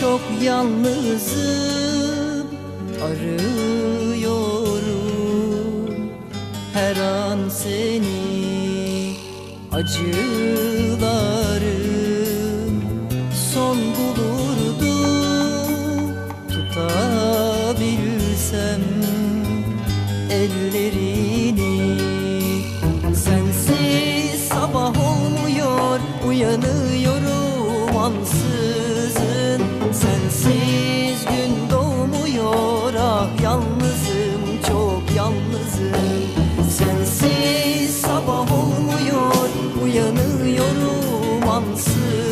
çok yalnızım. Arıyorum her an seni acılarım. 放肆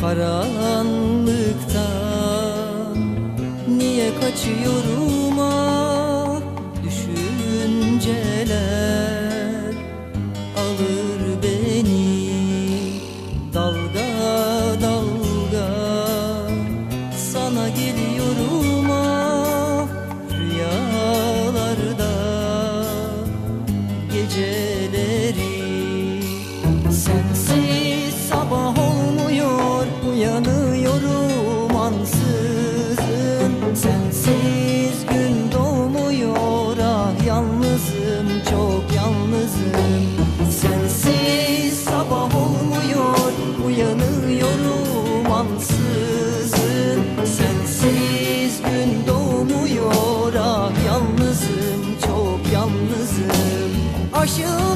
karanlıktan niye kaçıyorum gidin or should